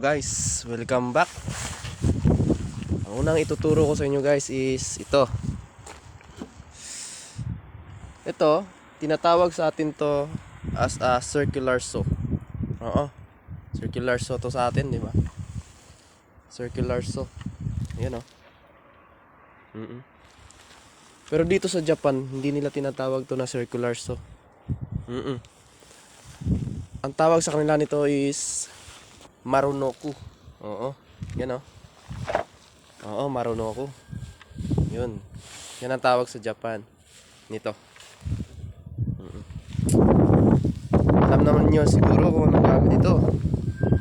guys, welcome back. Ang unang ituturo ko sa inyo guys is ito. Ito, tinatawag sa atin to as a circular saw. Oo. Circular saw to sa atin, di ba? Circular saw. Ayan oh. Mm Pero dito sa Japan, hindi nila tinatawag to na circular saw. Mm Ang tawag sa kanila nito is Marunoku. Oo. Yan oh. Oo, Marunoku. Yun. Yan ang tawag sa Japan. Nito. Alam naman nyo siguro kung ano gamit ito.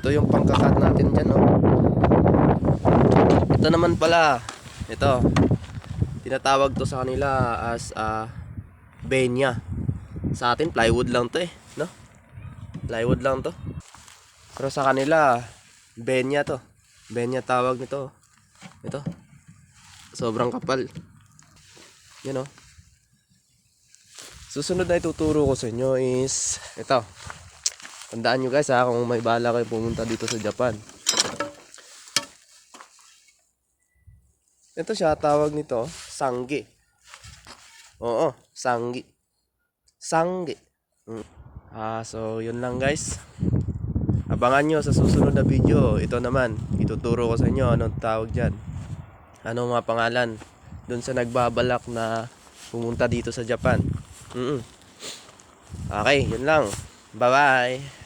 Ito yung pangkakat natin dyan, oh. Ito naman pala. Ito. Tinatawag to sa kanila as a benya. Sa atin, plywood lang to eh. No? Plywood lang to. Pero sa kanila, benya to. Benya tawag nito. Ito. Sobrang kapal. Yan oh. Susunod na ituturo ko sa inyo is ito. Tandaan nyo guys ha kung may bala kayo pumunta dito sa Japan. Ito siya, tawag nito, sanggi. Oo, sanggi. Sanggi. Mm. Ah, so yun lang guys. Abangan nyo sa susunod na video. Ito naman, ituturo ko sa inyo anong tawag dyan. Ano mga pangalan doon sa nagbabalak na pumunta dito sa Japan. Mm Okay, yun lang. Bye-bye.